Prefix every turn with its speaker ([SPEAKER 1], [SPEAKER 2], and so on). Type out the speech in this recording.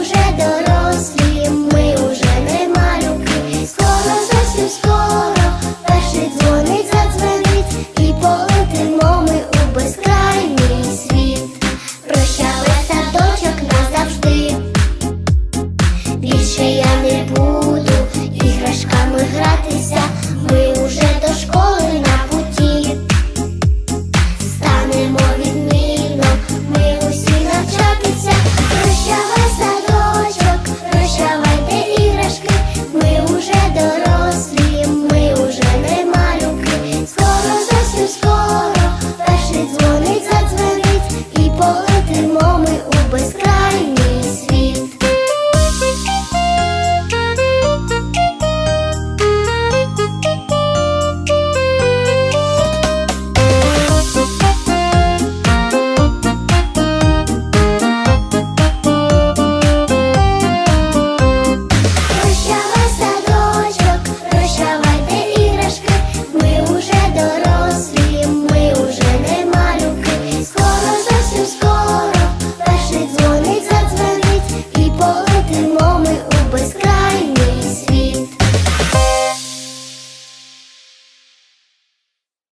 [SPEAKER 1] уже дорослі, ми уже не малюки, скоро зовсім скоро перший дзвоник задзвонить, і полетимо ми у безкрайній світ. Прощали садочок назавжди. Більше я не буду іграшками грати.